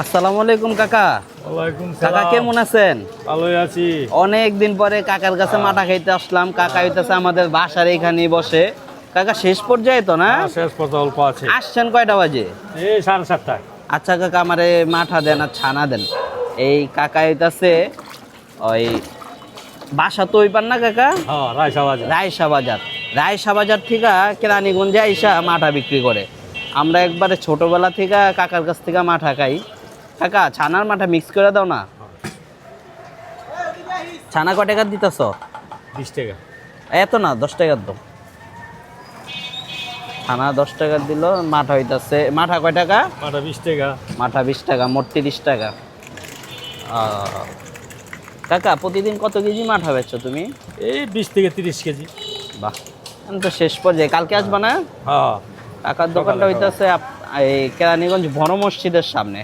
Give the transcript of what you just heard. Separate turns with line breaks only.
আসসালামু আলাইকুম কাকা।
ওয়ালাইকুম
কাকা কেমন আছেন?
ভালোই আছি।
অনেক দিন পরে কাকার কাছে মাথা খাইতে আসলাম। কাকা হইতেছে আমাদের বাসার এখানে বসে। কাকা শেষ পর্যায়ে তো না?
হ্যাঁ, শেষ পর্যন্ত অল্প আছে।
আসছেন কয়টা বাজে?
এই সাড়ে সাতটায়।
আচ্ছা কাকা আমারে মাঠা দেন আর ছানা দেন। এই কাকা হইতাছে ওই বাসা তো ওই পান না কাকা?
হ্যাঁ রায়সা বাজার।
রায়সা বাজার। রায়সা বাজার থেকে কেরানীগঞ্জে আইসা মাঠা বিক্রি করে। আমরা একবারে ছোটবেলা থেকে কাকার কাছ থেকে মাঠা খাই। কাকা ছানার মাঠা মিক্স করে দাও না। ছানা কয় টাকা দিতেছ?
বিশ টাকা।
এত না দশ টাকার দাও। ছানা দশ টাকা দিল মাঠা হইতাছে মাঠা কয় টাকা?
মাটা বিশ টাকা।
মাঠা বিশ টাকা মোট তিরিশ টাকা। কাকা প্রতিদিন কত কেজি মাঠা বেচছো তুমি?
এই বিশ থেকে তিরিশ কেজি।
বাহ এখন তো শেষ পর্যায়ে। কালকে আসবা না?
হ্যাঁ।
কাকার দোকানটা হইতেছে এই কেরানীগঞ্জ বড় মসজিদের সামনে।